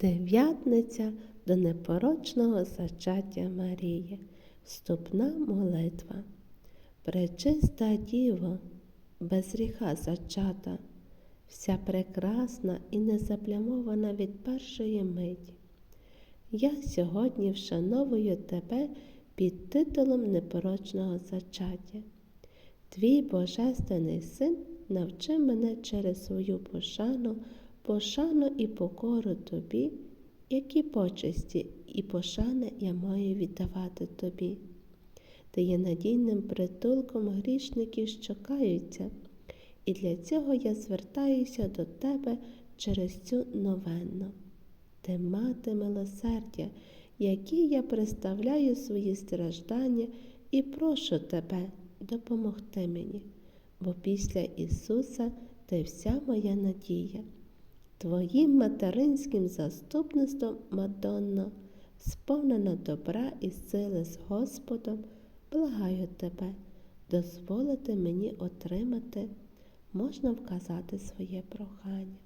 Дев'ятниця до непорочного зачаття Марії. Вступна молитва. Пречиста Діво, без гріха зачата, вся прекрасна і незаплямована від першої миті. Я сьогодні вшановую тебе під титулом непорочного зачаття. Твій Божественний син навчив мене через свою пошану, пошану і покору тобі, які почесті і пошани я маю віддавати тобі. Ти є надійним притулком грішників, що каються, і для цього я звертаюся до тебе через цю новенну. Ти мати милосердя, які я представляю свої страждання і прошу тебе допомогти мені, бо після Ісуса ти вся моя надія. Твоїм материнським заступництвом, Мадонно, сповнена добра і сили з Господом, благаю тебе, дозволити мені отримати, можна вказати своє прохання.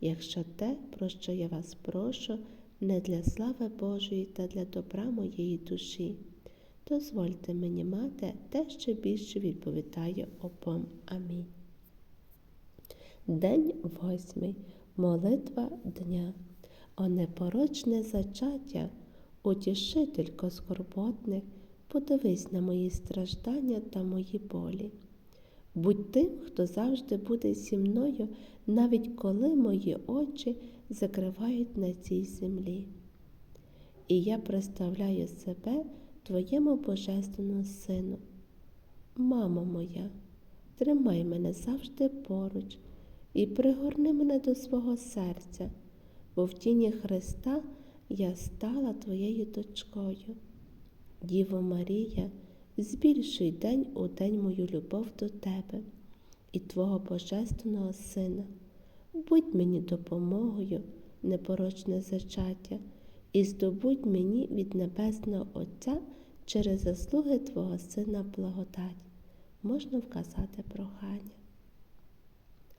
Якщо те, про що я вас прошу, не для слави Божої та для добра моєї душі, дозвольте мені мати те, що більше відповідає обом. Амінь. День восьмий. Молитва дня. О непорочне зачаття, утішителько скорботних, подивись на мої страждання та мої болі. Будь тим, хто завжди буде зі мною, навіть коли мої очі закривають на цій землі. І я представляю себе Твоєму Божественному Сину. Мамо моя, тримай мене завжди поруч і пригорни мене до свого серця, бо в тіні Христа я стала Твоєю дочкою. Діво Марія, збільшуй день у день мою любов до Тебе і Твого Божественного Сина. Будь мені допомогою, непорочне зачаття, і здобудь мені від Небесного Отця через заслуги Твого Сина благодать. Можна вказати прохання.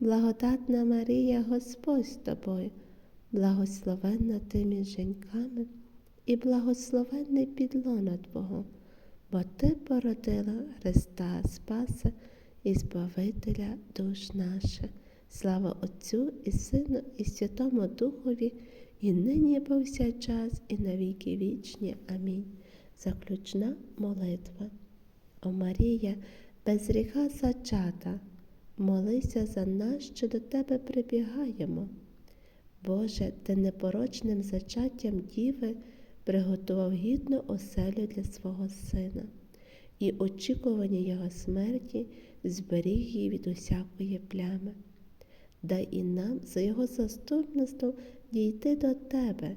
благодатна Марія, Господь з тобою, благословенна ти між жінками і благословенний підлона Твого, бо Ти породила Христа Спаса і Збавителя душ наших. Слава Отцю і Сину, і Святому Духові, і нині, повсякчас, і на віки вічні. Амінь. Заключна молитва. О Марія, без гріха зачата, молися за нас, що до Тебе прибігаємо. Боже, Ти непорочним зачаттям Діви приготував гідну оселю для свого Сина, і очікування Його смерті зберіг її від усякої плями. Дай і нам за Його заступництвом дійти до Тебе,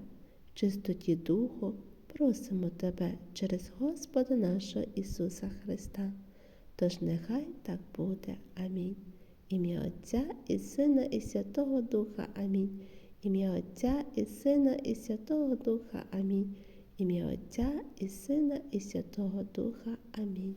в чистоті Духу, просимо Тебе через Господа нашого Ісуса Христа. Тож нехай так буде. Амінь. Ім'я Отця і Сина, і Святого Духа. Амінь. Ім'я Отця і Сина, і Святого Духа. Амінь. Ім'я Отця і Сина, і Святого Духа. Амінь.